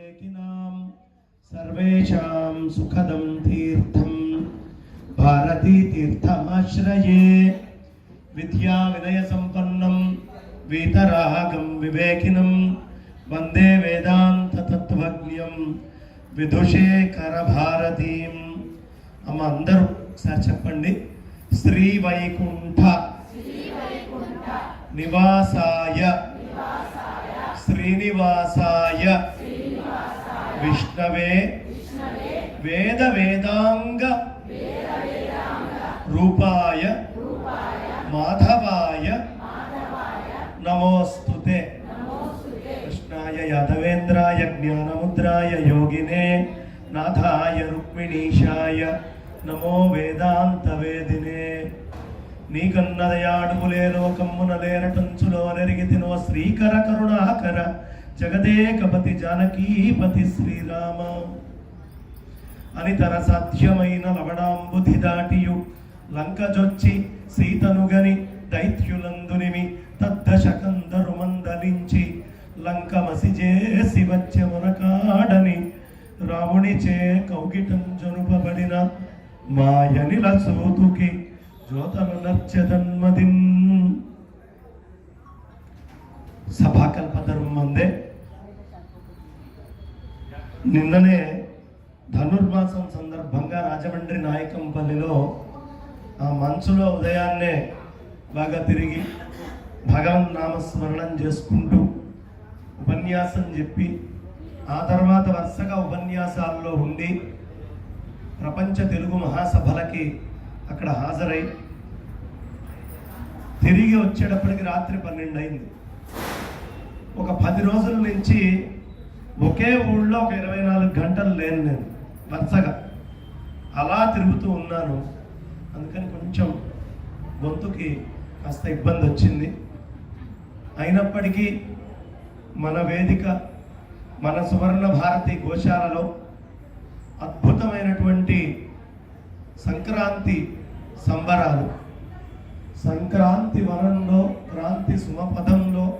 వివేకినాం సర్వేషాం సుఖదం తీర్థం భారతీ తీర్థమాశ్రయే విద్యా వినయ సంపన్నం వీతరాగం వివేకినం వందే వేదాంత తత్వజ్ఞం విధుషేకర భారతీం అమ్మ అందరూ సార్ చెప్పండి? శ్రీ వైకుంఠ నివాసాయ శ్రీనివాసాయ విష్ణవే వేద వేదాంగ రూపాయ మాధవాయ నమోస్తుతే. కృష్ణాయ యాదవేంద్రాయ జ్ఞానముద్రాయ యోగినే నాథాయ రుక్మిణీషాయ నమో వేదాంత వేదినే నీకన్నదయాడుములే లోకమ్మున లేరటంచులో నెరిగి తినో శ్రీకర కరుణాకర జగదేకపతి జానకీపతి శ్రీరామ. అనితర సాధ్యమైన లవడాంబుధి దాటియు. లంకజొచ్చి సీతనుగని దైత్యులందునిమి తద్దశకందరు మందలించి లంకమసి చేసి వచ్చెమునకాడని రామునిచే కౌగిటం జనుపబడిన మాయనిల సోతుకి జ్యోతను నర్చదన్మదిన్ సభాకల్పతరం మందే నిన్ననే ధనుర్మాసం సందర్భంగా రాజమండ్రి నాయకంపల్లిలో ఆ మంచులో ఉదయాన్నే బాగా తిరిగి భగవన్ నామస్మరణం చేసుకుంటూ ఉపన్యాసం చెప్పి ఆ తర్వాత వరుసగా ఉపన్యాసాల్లో ఉండి ప్రపంచ తెలుగు మహాసభలకి అక్కడ హాజరై తిరిగి వచ్చేటప్పటికి రాత్రి పన్నెండు అయింది ఒక పది రోజుల నుంచి ఒకే ఊళ్ళో ఒక ఇరవై నాలుగు గంటలు లేను నేను వరుసగా. అలా తిరుగుతూ ఉన్నాను. అందుకని కొంచెం గొంతుకి కాస్త ఇబ్బంది వచ్చింది. అయినప్పటికీ మన వేదిక మన సువర్ణ భారతి గోశాలలో అద్భుతమైనటువంటి సంక్రాంతి సంబరాలు. సంక్రాంతి వనంలో క్రాంతి సుమపదంలో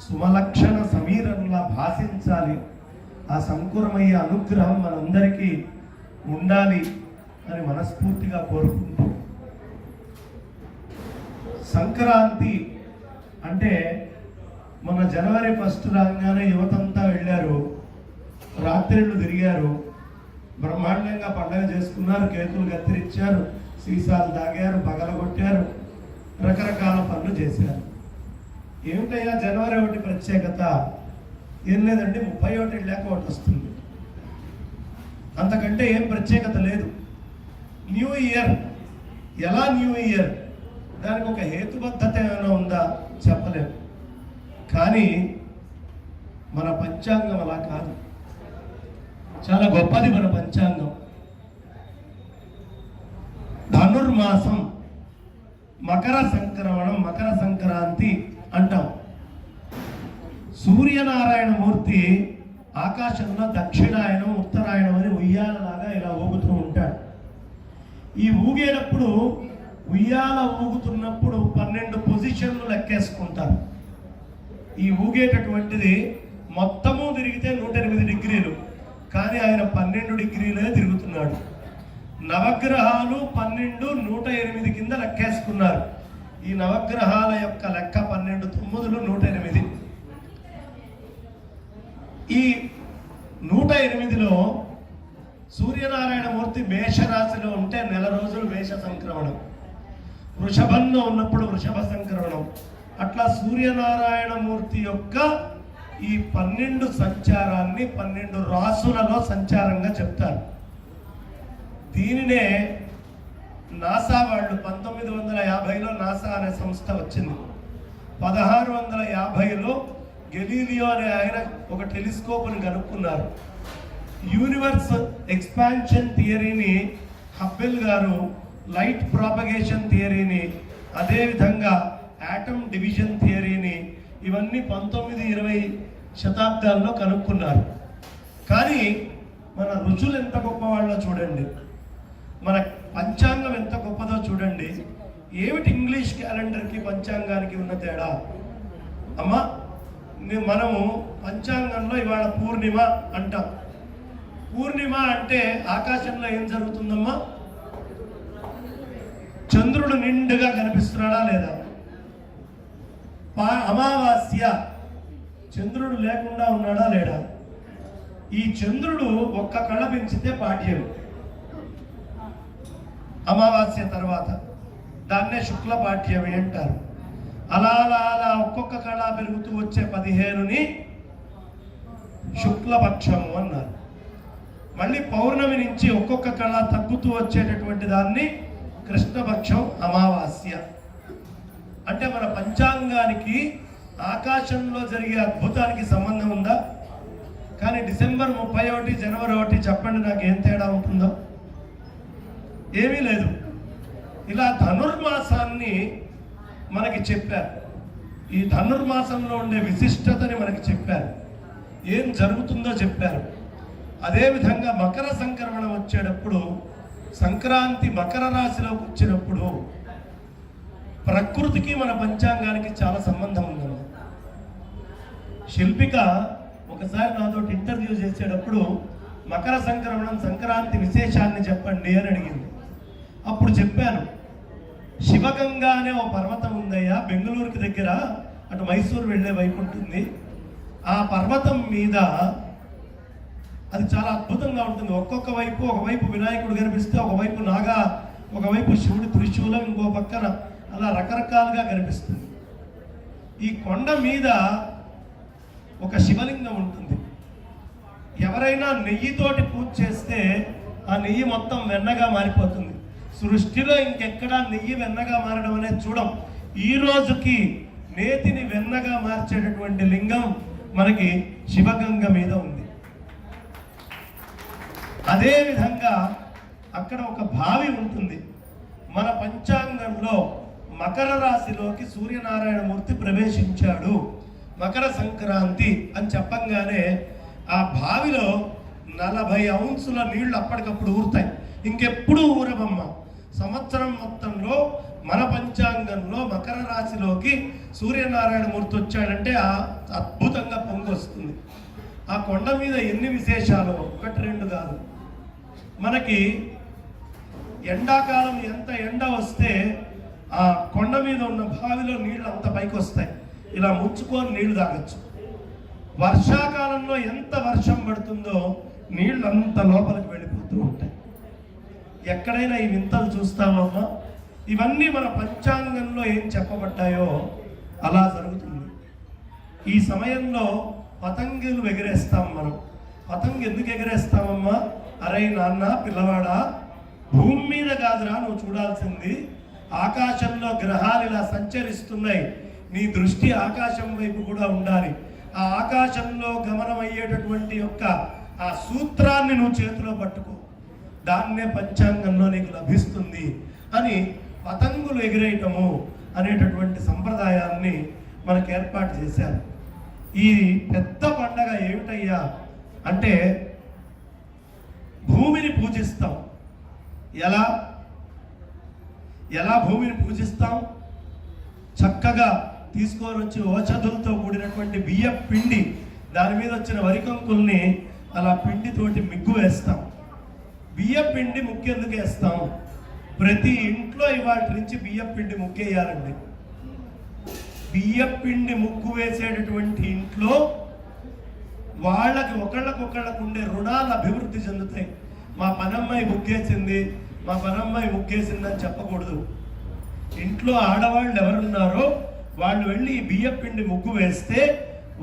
సుమలక్షణ సమీరంలా భాషించాలి. ఆ సంకురమయ్యే అనుగ్రహం మనందరికీ ఉండాలి అని మనస్ఫూర్తిగా కోరుకుంటూ. సంక్రాంతి అంటే మన జనవరి ఫస్ట్ రాగానే యువతంతా వెళ్ళారు రాత్రిళ్ళు తిరిగారు బ్రహ్మాండంగా పండగ చేసుకున్నారు కేతులు కత్తిరించారు సీసాలు తాగారు పగలగొట్టారు రకరకాల పనులు చేశారు. ఏమిటయ్యా జనవరి ఒకటి ప్రత్యేకత? ఏం లేదండి ముప్పై ఒకటి లేక ఒకటి వస్తుంది. అంతకంటే ఏం ప్రత్యేకత లేదు. న్యూ ఇయర్ ఎలా న్యూ ఇయర్ దానికి ఒక హేతుబద్ధత ఏమైనా ఉందా? చెప్పలేము. కానీ మన పంచాంగం అలా కాదు. చాలా గొప్పది మన పంచాంగం. ధనుర్మాసం మకర సంక్రమణం మకర సంక్రాంతి అంటాం. సూర్యనారాయణ మూర్తి ఆకాశంలో దక్షిణాయనం ఉత్తరాయణం అని ఉయ్యాలలాగా ఇలా ఊగుతూ ఉంటాడు. ఈ ఊగేటప్పుడు ఉయ్యాల ఊగుతున్నప్పుడు పన్నెండు పొజిషన్లు లెక్కేసుకుంటారు. ఈ ఊగేటటువంటిది మొత్తము తిరిగితే నూట ఎనిమిది డిగ్రీలు కానీ ఆయన పన్నెండు డిగ్రీలే తిరుగుతున్నాడు. నవగ్రహాలు పన్నెండు నూట ఎనిమిది కింద లెక్కేసుకున్నారు. ఈ నవగ్రహాల యొక్క లెక్క పన్నెండు తొమ్మిదిలో నూట ఎనిమిది. ఈ నూట ఎనిమిదిలో సూర్యనారాయణ మూర్తి మేషరాశిలో ఉంటే నెల రోజులు మేష సంక్రమణం. వృషభంలో ఉన్నప్పుడు వృషభ సంక్రమణం. అట్లా సూర్యనారాయణ మూర్తి యొక్క ఈ పన్నెండు సంచారాన్ని పన్నెండు రాసులలో సంచారంగా చెప్తారు. దీనినే నాసా వాళ్ళు పంతొమ్మిది వందల యాభైలో నాసా అనే సంస్థ వచ్చింది. పదహారు వందల యాభైలో గెలీలియో అనే ఆయన ఒక టెలిస్కోప్ని కనుక్కున్నారు. యూనివర్స్ ఎక్స్పాన్షన్ థియరీని హబ్బెల్ గారు లైట్ ప్రాపగేషన్ థియరీని అదేవిధంగా యాటమ్ డివిజన్ థియరీని ఇవన్నీ పంతొమ్మిది ఇరవై శతాబ్దాల్లో కనుక్కున్నారు. కానీ మన రుచులు ఎంత గొప్పవాళ్ళో చూడండి. మన పంచాంగం ఎంత గొప్పదో చూడండి. ఏమిటి ఇంగ్లీష్ క్యాలెండర్కి పంచాంగానికి ఉన్న తేడా? అమ్మా మనము పంచాంగంలో ఇవాళ పూర్ణిమ అంటాం. పూర్ణిమ అంటే ఆకాశంలో ఏం జరుగుతుందమ్మా? చంద్రుడు నిండుగా కనిపిస్తున్నాడా లేదా? పా- అమావాస్య. చంద్రుడు లేకుండా ఉన్నాడా లేడా ఈ చంద్రుడు ఒక్క కళ పెంచితే పాఠ్యం. అమావాస్య తర్వాత దాన్నే శుక్ల పాఠ్యమి అంటారు. అలా అలా అలా ఒక్కొక్క కళ పెరుగుతూ వచ్చే పదిహేనుని శుక్లపక్షము అన్నారు. మళ్ళీ పౌర్ణమి నుంచి ఒక్కొక్క కళ తగ్గుతూ వచ్చేటటువంటి దాన్ని కృష్ణపక్షం అమావాస్య. అంటే మన పంచాంగానికి ఆకాశంలో జరిగే అద్భుతానికి సంబంధం ఉందా? కానీ డిసెంబర్ ముప్పై ఒకటి జనవరి ఒకటి చెప్పండి నాకు ఏం తేడా ఉంటుందో? ఏమీ లేదు. ఇలా ధనుర్మాసాన్ని మనకి చెప్పారు. ఈ ధనుర్మాసంలో ఉండే విశిష్టతని మనకి చెప్పారు. ఏం జరుగుతుందో చెప్పారు. అదేవిధంగా మకర సంక్రమణ వచ్చేటప్పుడు సంక్రాంతి మకర రాశిలోకి వచ్చినప్పుడు ప్రకృతికి మన పంచాంగానికి చాలా సంబంధం ఉందన్నమాట శిల్పిక ఒకసారి నాతో ఇంటర్వ్యూ చేసేటప్పుడు మకర సంక్రమణం సంక్రాంతి విశేషాన్ని చెప్పండి అని అడిగింది. అప్పుడు చెప్పాను శివగంగా అనే ఒక పర్వతం ఉందయ్యా బెంగళూరుకి దగ్గర అటు మైసూరు వెళ్ళే వైపు ఉంటుంది. ఆ పర్వతం మీద అది చాలా అద్భుతంగా ఉంటుంది. ఒక్కొక్క వైపు ఒకవైపు వినాయకుడు కనిపిస్తే ఒకవైపు నాగా ఒకవైపు శివుడి త్రిశూలం ఇంకో పక్కన అలా రకరకాలుగా కనిపిస్తుంది. ఈ కొండ మీద ఒక శివలింగం ఉంటుంది. ఎవరైనా నెయ్యితోటి పూజ చేస్తే ఆ నెయ్యి మొత్తం వెన్నగా మారిపోతుంది. సృష్టిలో ఇంకెక్కడా నెయ్యి వెన్నగా మారడం అనేది చూడం. ఈ రోజుకి నేతిని వెన్నగా మార్చేటటువంటి లింగం మనకి శివగంగ మీద ఉంది. అదే విధంగా అక్కడ ఒక బావి ఉంటుంది. మన పంచాంగంలో మకర రాశిలోకి సూర్యనారాయణమూర్తి ప్రవేశించాడు. మకర సంక్రాంతి అని చెప్పంగానే ఆ బావిలో నలభై అంశుల నీళ్ళు అప్పటికప్పుడు ఊరుతాయి. ఇంకెప్పుడు ఊరబమ్మ సంవత్సరం మొత్తంలో మన పంచాంగంలో మకర రాశిలోకి సూర్యనారాయణమూర్తి వచ్చాడంటే ఆ అద్భుతంగా పొంగొస్తుంది ఆ కొండ మీద ఎన్ని విశేషాలు? ఒకటి రెండు కాదు. మనకి ఎండాకాలం ఎంత ఎండ వస్తే ఆ కొండ మీద ఉన్న బావిలో నీళ్ళు అంత పైకి వస్తాయి. ఇలా ముచ్చుకొని నీళ్ళు తాగొచ్చు. వర్షాకాలంలో ఎంత వర్షం పడుతుందో నీళ్ళు అంత లోపలికి వెళ్ళిపోతూ ఉంటాయి. ఎక్కడైనా ఈ వింతలు చూస్తామమ్మా? ఇవన్నీ మన పంచాంగంలో ఏం చెప్పబడ్డాయో అలా జరుగుతుంది. ఈ సమయంలో పతంగులు ఎగరేస్తాం మనం. పతంగి ఎందుకు ఎగరేస్తామమ్మా? అరే నాన్న పిల్లవాడా భూమి మీద కాదురా నువ్వు చూడాల్సింది. ఆకాశంలో గ్రహాలు ఇలా సంచరిస్తున్నాయి. నీ దృష్టి ఆకాశం వైపు కూడా ఉండాలి. ఆ ఆకాశంలో గమనమయ్యేటటువంటి యొక్క ఆ సూత్రాన్ని నువ్వు చేతిలో పట్టుకో. దాన్నే పంచాంగంలో నీకు లభిస్తుంది అని పతంగులు ఎగిరేయటము అనేటటువంటి సంప్రదాయాన్ని మనకు ఏర్పాటు చేశారు. ఈ పెద్ద పండగ ఏమిటయ్యా అంటే భూమిని పూజిస్తాం. ఎలా? ఎలా భూమిని పూజిస్తాం? చక్కగా తీసుకొని వచ్చి ఓచదులతో కూడినటువంటి బియ్య పిండి దాని మీద వచ్చిన వరికంకుల్ని అలా పిండితోటి మిగ్గు వేస్తాం. బియ్య పిండి ముక్కెందుకు వేస్తాం? ప్రతి ఇంట్లో ఇవాటి నుంచి బియ్య పిండి ముక్కేయాలండి. బియ్య పిండి ముగ్గు వేసేటటువంటి ఇంట్లో వాళ్ళకి ఒకళ్ళకొకళ్ళకు ఉండే రుణాలు అభివృద్ధి చెందుతాయి. మా పనమ్మాయి ముగ్గేసింది మా పనమ్మాయి ముగ్గేసింది అని చెప్పకూడదు. ఇంట్లో ఆడవాళ్ళు ఎవరున్నారో వాళ్ళు వెళ్ళి ఈ బియ్యం పిండి ముగ్గు వేస్తే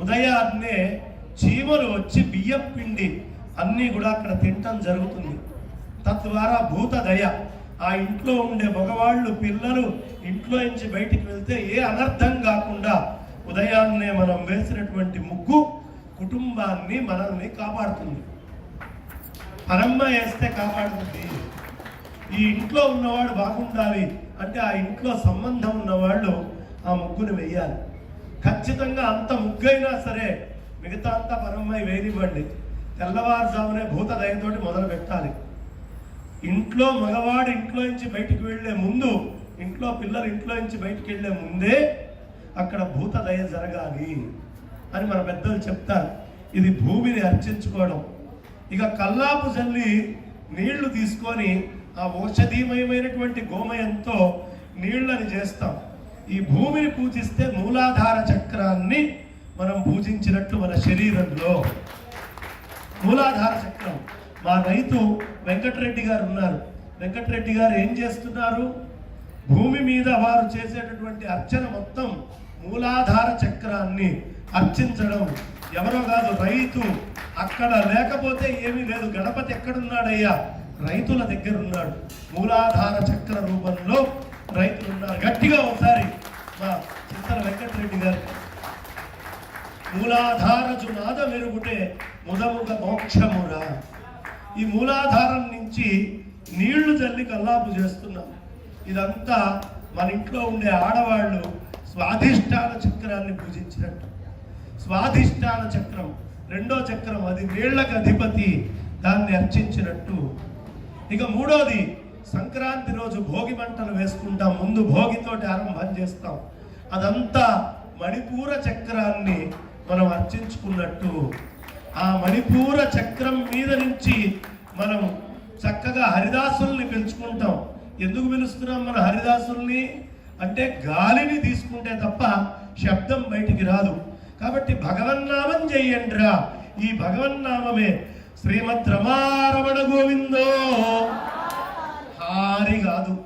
ఉదయాన్నే చీమలు వచ్చి బియ్యం పిండి అన్నీ కూడా అక్కడ తినటం జరుగుతుంది. తద్వారా భూత దయ ఆ ఇంట్లో ఉండే మగవాళ్ళు పిల్లలు ఇంట్లో నుంచి బయటికి వెళ్తే ఏ అనర్థం కాకుండా ఉదయాన్నే మనం వేసినటువంటి ముగ్గు కుటుంబాన్ని మనల్ని కాపాడుతుంది. పరమ్మ వేస్తే కాపాడుతుంది. ఈ ఇంట్లో ఉన్నవాడు బాగుండాలి అంటే ఆ ఇంట్లో సంబంధం ఉన్నవాళ్ళు ఆ ముగ్గును వేయాలి. ఖచ్చితంగా అంత ముగ్గైనా సరే మిగతా అంతా పరమ్మాయి వేయనివ్వండి. తెల్లవారుజామునే భూత దయతోటి మొదలు పెట్టాలి ఇంట్లో మగవాడు ఇంట్లో నుంచి బయటికి వెళ్ళే ముందు ఇంట్లో పిల్లలు ఇంట్లో నుంచి బయటికి వెళ్ళే ముందే అక్కడ భూత దయ జరగాలి అని మన పెద్దలు చెప్తారు. ఇది భూమిని అర్చించుకోవడం. ఇక కల్లాపు జల్లి నీళ్ళు తీసుకొని ఆ ఔషధీమయమైనటువంటి గోమయంతో నీళ్ళని చేస్తాం. ఈ భూమిని పూజిస్తే మూలాధార చక్రాన్ని మనం పూజించినట్లు మన శరీరంలో. మూలాధార చక్రం. మా రైతు వెంకటరెడ్డి గారు ఉన్నారు. వెంకటరెడ్డి గారు ఏం చేస్తున్నారు? భూమి మీద వారు చేసేటటువంటి అర్చన మొత్తం మూలాధార చక్రాన్ని అర్చించడం. ఎవరో కాదు రైతు అక్కడ లేకపోతే ఏమీ లేదు. గణపతి ఎక్కడున్నాడయ్యా? రైతుల దగ్గర ఉన్నాడు. మూలాధార చక్ర రూపంలో రైతులు ఉన్నారు. గట్టిగా ఒకసారి మా చింతల వెంకటరెడ్డి గారు. మూలాధారజు నాద మెరుగుటే ముదముగ మోక్షమురా. ఈ మూలాధారం నుంచి నీళ్ళు చల్లి కల్లాపు చేస్తున్నాం ఇదంతా మన ఇంట్లో ఉండే ఆడవాళ్ళు స్వాధిష్టాన చక్రాన్ని పూజించినట్టు. స్వాధిష్టాన చక్రం రెండో చక్రం అది నీళ్ళకు అధిపతి దాన్ని అర్చించినట్టు. ఇక మూడోది సంక్రాంతి రోజు భోగి మంటలు వేసుకుంటాం ముందు భోగితోటి ఆరంభం చేస్తాం. అదంతా మణిపూర చక్రాన్ని మనం అర్చించుకున్నట్టు. ఆ మణిపూర చక్రం మీద నుంచి మనం చక్కగా హరిదాసుల్ని పిలుచుకుంటాం. ఎందుకు పిలుస్తున్నాం మన హరిదాసుల్ని? అంటే గాలిని తీసుకుంటే తప్ప శబ్దం బయటికి రాదు. కాబట్టి భగవన్నామం చెయ్యండిరా ఈ భగవన్నామమే శ్రీమద్ రమారమణ గోవిందో. హారి కాదు.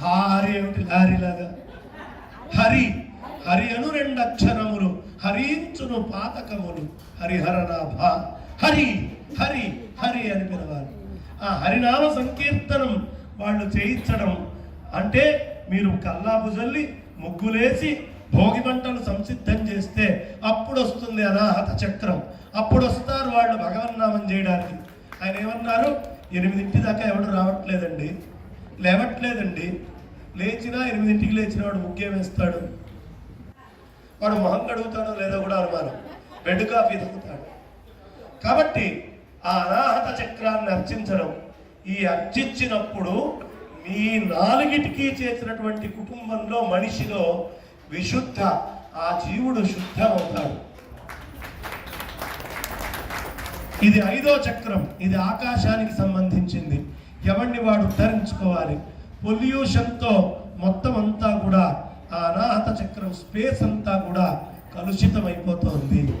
హారి ఏమిటి? లారీలాగా. హరి. హరి అను రెండు అక్షరములు. హరించును పాతకములు. హరిహరనాభ హరి హరి హరి అని పిలవాలి. ఆ హరినామ సంకీర్తనం వాళ్ళు చేయించడం అంటే మీరు కల్లాపు చల్లి ముగ్గులేసి భోగి మంటలు సంసిద్ధం చేస్తే అప్పుడు వస్తుంది అనాహత చక్రం. అప్పుడు వస్తారు వాళ్ళు భగవన్నామం చేయడానికి. ఆయన ఏమన్నారు? ఎనిమిదింటి దాకా ఎవడు రావట్లేదండి. లేవట్లేదండి. లేచినా ఎనిమిదింటికి లేచిన వాడు ముఖ్యం వేస్తాడు. వాడు మొహం కడుగుతాడో లేదో కూడా అనుమానం. బెడ్ కాఫీ తాగుతాడు కాబట్టి ఆ అనాహత చక్రాన్ని అర్చించడం ఈ అర్చించినప్పుడు మీ నాలుగిటికి చేసినటువంటి కుటుంబంలో మనిషిలో విశుద్ధ ఆ జీవుడు శుద్ధమవుతాడు ఇది ఐదో చక్రం. ఇది ఆకాశానికి సంబంధించింది. ఎవరిని వాడు ధరించుకోవాలి పొల్యూషన్తో మొత్తం అంతా కూడా ఆ అనాహత చక్రం స్పేస్ అంతా కూడా కలుషితమైపోతుంది.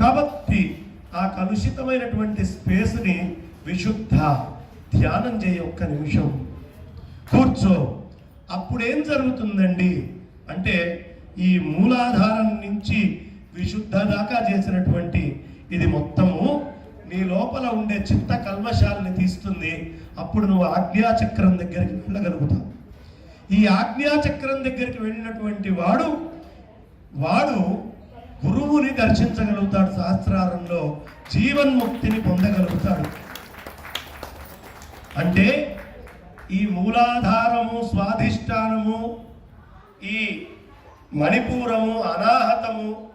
కాబట్టి ఆ కలుషితమైనటువంటి స్పేస్ని విశుద్ధ ధ్యానం చేయ ఒక్క నిమిషం. కూర్చో. అప్పుడేం జరుగుతుందండి? అంటే ఈ మూలాధారం నుంచి విశుద్ధ దాకా చేసినటువంటి ఇది మొత్తము నీ లోపల ఉండే చిత్త కల్మశాలని తీస్తుంది. అప్పుడు నువ్వు ఆజ్ఞాచక్రం దగ్గరికి వెళ్ళగలుగుతావు. ఈ ఆజ్ఞాచక్రం దగ్గరికి వెళ్ళినటువంటి వాడు వాడు గురువుని దర్శించగలుగుతాడు శాస్త్రారంలో జీవన్ముక్తిని పొందగలుగుతాడు. అంటే ఈ మూలాధారము స్వాధిష్టానము ఈ మణిపూరము అనాహతము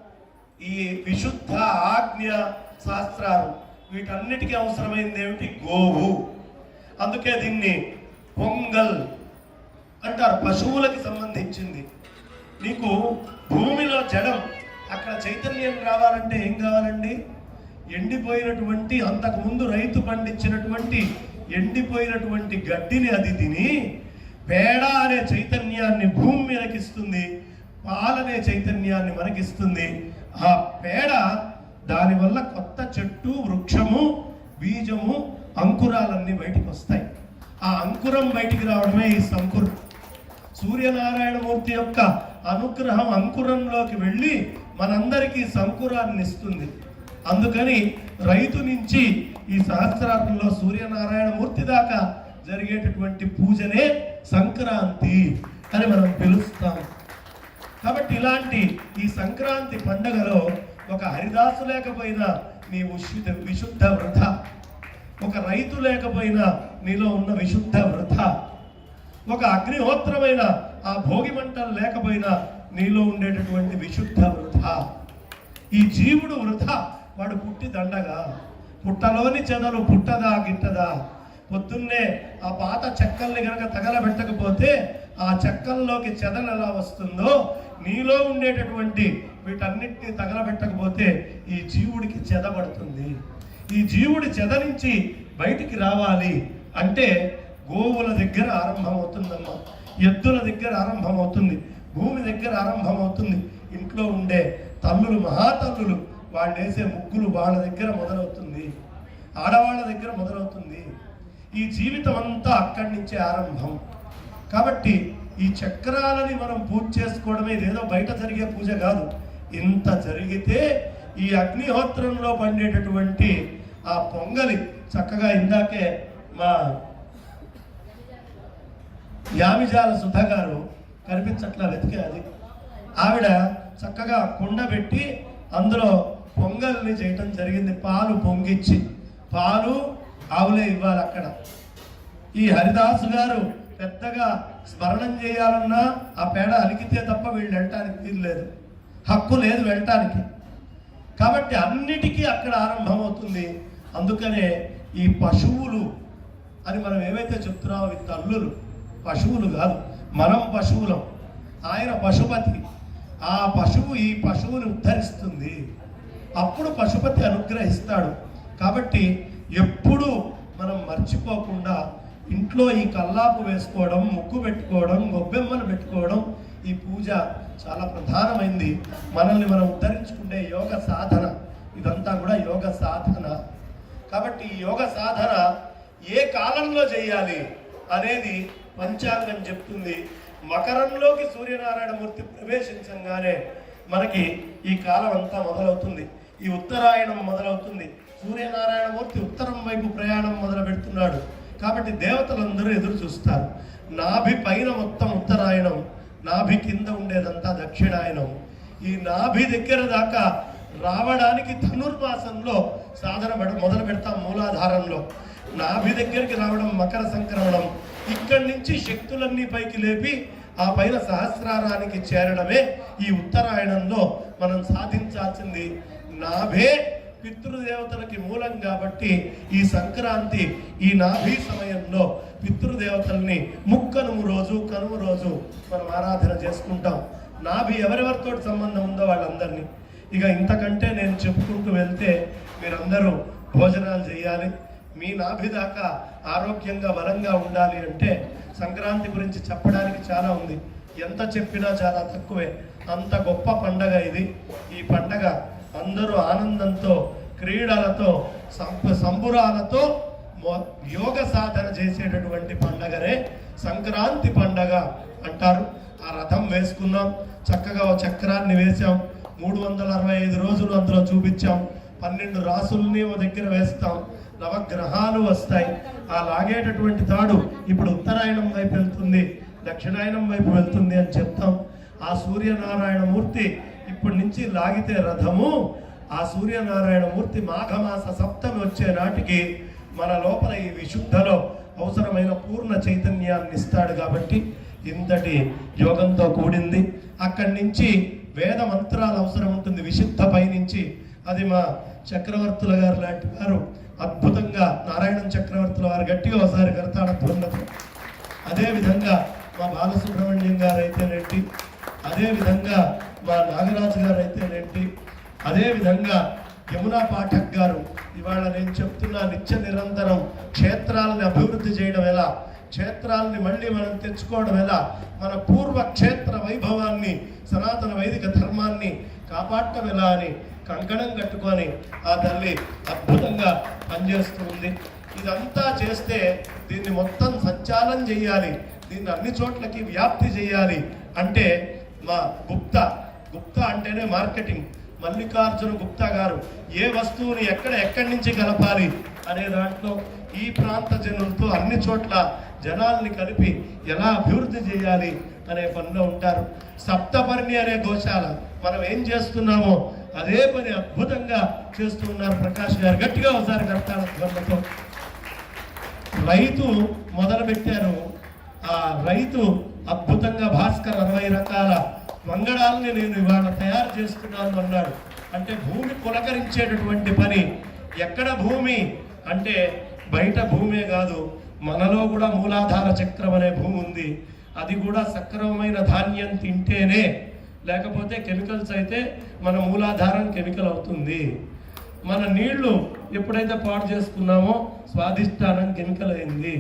ఈ విశుద్ధ ఆజ్ఞ శాస్త్రాలు వీటన్నిటికీ అవసరమైంది ఏమిటి? గోవు. అందుకే దీన్ని పొంగల్ అంటారు పశువులకి సంబంధించింది. నీకు భూమిలో జడం అక్కడ చైతన్యం రావాలంటే ఏం కావాలండి? ఎండిపోయినటువంటి అంతకుముందు రైతు పండించినటువంటి ఎండిపోయినటువంటి గడ్డిని అది తిని పేడ అనే చైతన్యాన్ని భూమి మీదకిస్తుంది పాలనే చైతన్యాన్ని మనకిస్తుంది. ఆ పేడ దానివల్ల కొత్త చెట్టు వృక్షము బీజము అంకురాలన్నీ బయటికి వస్తాయి ఆ అంకురం బయటికి రావడమే ఈ సంకురం. సూర్యనారాయణమూర్తి యొక్క అనుగ్రహం అంకురంలోకి వెళ్ళి మనందరికీ సంకురాన్ని ఇస్తుంది. అందుకని రైతు నుంచి ఈ సహస్రార్థంలో సూర్యనారాయణమూర్తి దాకా జరిగేటటువంటి పూజనే సంక్రాంతి అని మనం పిలుస్తాం. కాబట్టి ఇలాంటి ఈ సంక్రాంతి పండగలో ఒక హరిదాసు లేకపోయినా నీ విశుద్ధ విశుద్ధ వృధ ఒక రైతు లేకపోయినా నీలో ఉన్న విశుద్ధ వృధ ఒక అగ్నిహోత్రమైన ఆ భోగి మంటలు లేకపోయినా నీలో ఉండేటటువంటి విశుద్ధ వృధ. ఈ జీవుడు వృధ. వాడు పుట్టి దండగా. పుట్టలోని చెదలు పుట్టదా గిట్టదా? పొద్దున్నే ఆ పాత చెక్కల్ని కనుక తగలబెట్టకపోతే ఆ చెక్కల్లోకి చెదలు ఎలా వస్తుందో నీలో ఉండేటటువంటి వీటన్నిటిని తగలబెట్టకపోతే ఈ జీవుడికి చెదబడుతుంది ఈ జీవుడి చెద నుంచి బయటికి రావాలి అంటే గోవుల దగ్గర ఆరంభమవుతుందమ్మా. ఎద్దుల దగ్గర ఆరంభమవుతుంది. భూమి దగ్గర ఆరంభమవుతుంది. ఇంట్లో ఉండే తల్లులు మహాతల్లులు వాళ్ళు వేసే ముగ్గులు వాళ్ళ దగ్గర మొదలవుతుంది. ఆడవాళ్ళ దగ్గర మొదలవుతుంది. ఈ జీవితం అంతా అక్కడి నుంచే ఆరంభం. కాబట్టి ఈ చక్రాలని మనం పూజ చేసుకోవడమే ఇదేదో బయట జరిగే పూజ కాదు. ఇంత జరిగితే ఈ అగ్నిహోత్రంలో పండేటటువంటి ఆ పొంగలి చక్కగా ఇందాకే మా యామిజాల సుధ గారు కనిపించట్లా అది. ఆవిడ చక్కగా కుండ పెట్టి అందులో పొంగల్ని చేయటం జరిగింది. పాలు పొంగిచ్చి పాలు ఆవులే ఇవ్వాలి అక్కడ. ఈ హరిదాసు గారు పెద్దగా స్మరణం చేయాలన్నా ఆ పేడ అలికితే తప్ప వీళ్ళు వెళ్ళటానికి వీలు లేదు. హక్కు లేదు వెళ్ళటానికి. కాబట్టి అన్నిటికీ అక్కడ ఆరంభమవుతుంది. అందుకనే ఈ పశువులు అని మనం ఏవైతే చెప్తున్నామో ఈ తల్లులు పశువులు కాదు మనం పశువులం. ఆయన పశుపతి. ఆ పశువు ఈ పశువుని ఉద్ధరిస్తుంది. అప్పుడు పశుపతి అనుగ్రహిస్తాడు. కాబట్టి ఎప్పుడు మనం మర్చిపోకుండా ఇంట్లో ఈ కల్లాపు వేసుకోవడం ముక్కు పెట్టుకోవడం గొబ్బెమ్మలు పెట్టుకోవడం ఈ పూజ చాలా ప్రధానమైంది. మనల్ని మనం ఉద్ధరించుకునే యోగ సాధన. ఇదంతా కూడా యోగ సాధన. కాబట్టి ఈ యోగ సాధన ఏ కాలంలో చేయాలి అనేది పంచాంగం చెప్తుంది. మకరంలోకి సూర్యనారాయణమూర్తి ప్రవేశించంగానే మనకి ఈ కాలం అంతా మొదలవుతుంది. ఈ ఉత్తరాయణం మొదలవుతుంది. సూర్యనారాయణమూర్తి ఉత్తరం వైపు ప్రయాణం మొదలు పెడుతున్నాడు. కాబట్టి దేవతలందరూ ఎదురు చూస్తారు. నాభి పైన మొత్తం ఉత్తరాయణం నాభి కింద ఉండేదంతా దక్షిణాయనం ఈ నాభి దగ్గర దాకా రావడానికి ధనుర్మాసంలో సాధన మొదలు పెడతాం మూలాధారంలో. నాభి దగ్గరికి రావడం మకర సంక్రమణం. ఇక్కడి నుంచి శక్తులన్నీ పైకి లేపి ఆ పైన సహస్రారానికి చేరడమే ఈ ఉత్తరాయణంలో మనం సాధించాల్సింది. నాభే పితృదేవతలకి మూలం కాబట్టి ఈ సంక్రాంతి ఈ నాభి సమయంలో పితృదేవతల్ని ముక్కనుము రోజు కనుము రోజు మనం ఆరాధన చేసుకుంటాం. నాభి ఎవరెవరితో సంబంధం ఉందో వాళ్ళందరినీ. ఇక ఇంతకంటే నేను చెప్పుకుంటూ వెళ్తే మీరందరూ భోజనాలు చేయాలి. మీ నాభి దాకా ఆరోగ్యంగా బలంగా ఉండాలి అంటే సంక్రాంతి గురించి చెప్పడానికి చాలా ఉంది. ఎంత చెప్పినా చాలా తక్కువే. అంత గొప్ప పండగ ఇది. ఈ పండగ అందరూ ఆనందంతో క్రీడలతో సంప సంబురాలతో యోగ సాధన చేసేటటువంటి పండగనే సంక్రాంతి పండగ అంటారు. ఆ రథం వేసుకున్నాం. చక్కగా ఓ చక్రాన్ని వేసాం మూడు వందల అరవై ఐదు రోజులు అందులో చూపించాం. పన్నెండు రాసుల్ని ఓ దగ్గర వేస్తాం. నవగ్రహాలు వస్తాయి. ఆ లాగేటటువంటి తాడు ఇప్పుడు ఉత్తరాయణం వైపు వెళ్తుంది. దక్షిణాయనం వైపు వెళ్తుంది అని చెప్తాం. ఆ సూర్యనారాయణ మూర్తి ఇప్పటి నుంచి లాగితే రథము. ఆ సూర్యనారాయణ మూర్తి మాఘమాస సప్తమి వచ్చే నాటికి మన లోపల ఈ విశుద్ధలో అవసరమైన పూర్ణ చైతన్యాన్ని ఇస్తాడు కాబట్టి ఇంతటి యోగంతో కూడింది. అక్కడి నుంచి వేద మంత్రాలు అవసరం ఉంటుంది. విశుద్ధ పైనుంచి. అది మా చక్రవర్తుల గారు లాంటి వారు అద్భుతంగా నారాయణం చక్రవర్తుల వారు గట్టిగా ఒకసారి కరతాడత్వంతో అదే అదేవిధంగా మా బాలసుబ్రహ్మణ్యం గారు అయితేనేంటి అదేవిధంగా మా నాగరాజు గారు అయితేనేంటి అదేవిధంగా యమునా పాఠక్ గారు ఇవాళ నేను చెప్తున్నా నిత్య నిరంతరం క్షేత్రాలని అభివృద్ధి చేయడం ఎలా? క్షేత్రాలని మళ్ళీ మనం తెచ్చుకోవడం ఎలా? మన పూర్వ క్షేత్ర వైభవాన్ని సనాతన వైదిక ధర్మాన్ని కాపాడటం ఎలా అని కంకణం కట్టుకొని ఆ తల్లి అద్భుతంగా పనిచేస్తూ ఉంది. ఇదంతా చేస్తే దీన్ని మొత్తం సంచాలనం చేయాలి. దీన్ని అన్ని చోట్లకి వ్యాప్తి చేయాలి అంటే మా గుప్తా. గుప్తా అంటేనే మార్కెటింగ్. మల్లికార్జున గుప్తా గారు ఏ వస్తువుని ఎక్కడ ఎక్కడి నుంచి కలపాలి అనే దాంట్లో ఈ ప్రాంత జనులతో అన్ని చోట్ల జనాల్ని కలిపి ఎలా అభివృద్ధి చేయాలి అనే పనిలో ఉంటారు. సప్తపర్ణి అనే గోశాల. మనం ఏం చేస్తున్నామో అదే పని అద్భుతంగా చేస్తూ ఉన్నారు ప్రకాష్ గారు. గట్టిగా ఒకసారి కడతాను ధ్వనులతో. రైతు మొదలు పెట్టారు ఆ రైతు అద్భుతంగా భాస్కర్ అరవై రకాల వంగడాలని నేను ఇవాళ తయారు చేస్తున్నాను అన్నాడు. అంటే భూమి పులకరించేటటువంటి పని. ఎక్కడ భూమి? అంటే బయట భూమే కాదు. మనలో కూడా మూలాధార చక్రం అనే భూమి ఉంది. అది కూడా సక్రమమైన ధాన్యం తింటేనే లేకపోతే కెమికల్స్ అయితే మన మూలాధారం కెమికల్ అవుతుంది. మన నీళ్ళు ఎప్పుడైతే పాడు చేసుకున్నామో స్వాధిష్టానం కెమికల్ అయింది.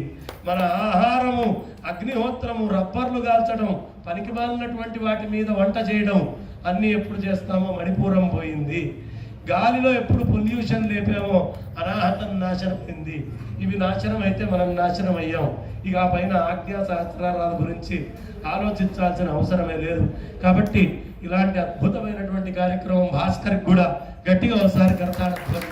మన ఆహారము అగ్నిహోత్రము రబ్బర్లు కాల్చడం పనికి మాలినటువంటి వాటి మీద వంట చేయడం అన్నీ ఎప్పుడు చేస్తామో మణిపూరం పోయింది. గాలిలో ఎప్పుడు పొల్యూషన్ లేపామో అనాహతం నాశనం అయింది. ఇవి నాశనం అయితే మనం నాశనం అయ్యాం. ఇక ఆ పైన ఆజ్ఞా సహస్రాల గురించి ఆలోచించాల్సిన అవసరమే లేదు. కాబట్టి ఇలాంటి అద్భుతమైనటువంటి కార్యక్రమం భాస్కర్కి కూడా గట్టిగా ఒకసారి కరతాడత్వం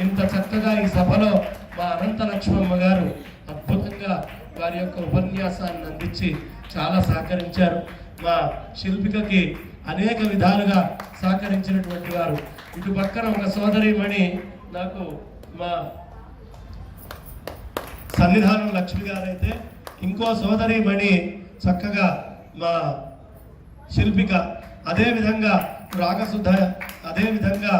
ఇంత చక్కగా ఈ సభలో మా అనంత లక్ష్మమ్మ గారు అద్భుతంగా వారి యొక్క ఉపన్యాసాన్ని అందించి చాలా సహకరించారు. మా శిల్పికకి అనేక విధాలుగా సహకరించినటువంటి వారు. ఇటు పక్కన ఒక సోదరిమణి నాకు మా సన్నిధానం లక్ష్మి గారైతే ఇంకో సోదరిమణి చక్కగా మా శిల్పిక అదేవిధంగా రాగసుధ అదే విధంగా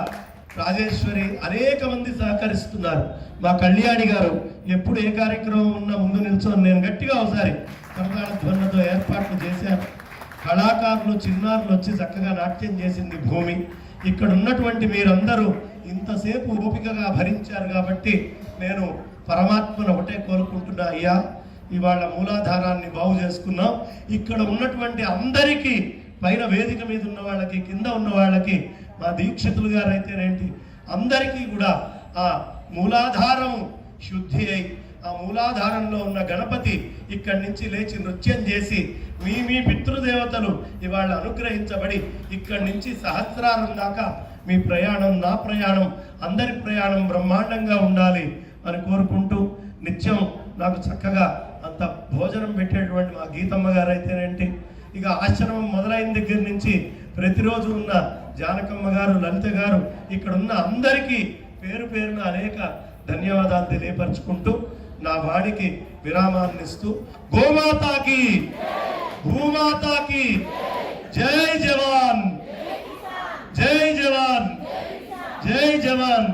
రాజేశ్వరి అనేక మంది సహకరిస్తున్నారు. మా కళ్యాణి గారు ఎప్పుడు ఏ కార్యక్రమం ఉన్నా ముందు నిల్చొని నేను గట్టిగా ఒకసారి కర్ణాటక ధ్వన్నతో ఏర్పాట్లు చేశాను. కళాకారులు చిన్నారులు వచ్చి చక్కగా నాట్యం చేసింది భూమి. ఇక్కడ ఉన్నటువంటి మీరందరూ ఇంతసేపు ఓపికగా భరించారు కాబట్టి నేను పరమాత్మను ఒకటే కోరుకుంటున్నా అయ్యా. ఇవాళ మూలాధారాన్ని బాగు చేసుకున్నాం. ఇక్కడ ఉన్నటువంటి అందరికీ పైన వేదిక మీద ఉన్న వాళ్ళకి కింద ఉన్న వాళ్ళకి మా దీక్షితులు గారు అయితేనేంటి అందరికీ కూడా ఆ మూలాధారం శుద్ధి అయి ఆ మూలాధారంలో ఉన్న గణపతి ఇక్కడి నుంచి లేచి నృత్యం చేసి మీ మీ పితృదేవతలు ఇవాళ అనుగ్రహించబడి ఇక్కడి నుంచి సహస్రారం దాకా మీ ప్రయాణం నా ప్రయాణం అందరి ప్రయాణం బ్రహ్మాండంగా ఉండాలి అని కోరుకుంటూ నిత్యం నాకు చక్కగా అంత భోజనం పెట్టేటువంటి మా గీతమ్మ గారు అయితేనేంటి ఇక ఆశ్రమం మొదలైన దగ్గర నుంచి ప్రతిరోజు ఉన్న జానకమ్మ గారు లలిత గారు ఇక్కడ ఉన్న అందరికీ పేరు పేరున అనేక ధన్యవాదాలు తెలియపరచుకుంటూ నా వాడికి విరామాన్ని ఇస్తూ గోమాతాకి భూమాతాకి జై జవాన్ జై జవాన్ జై జవాన్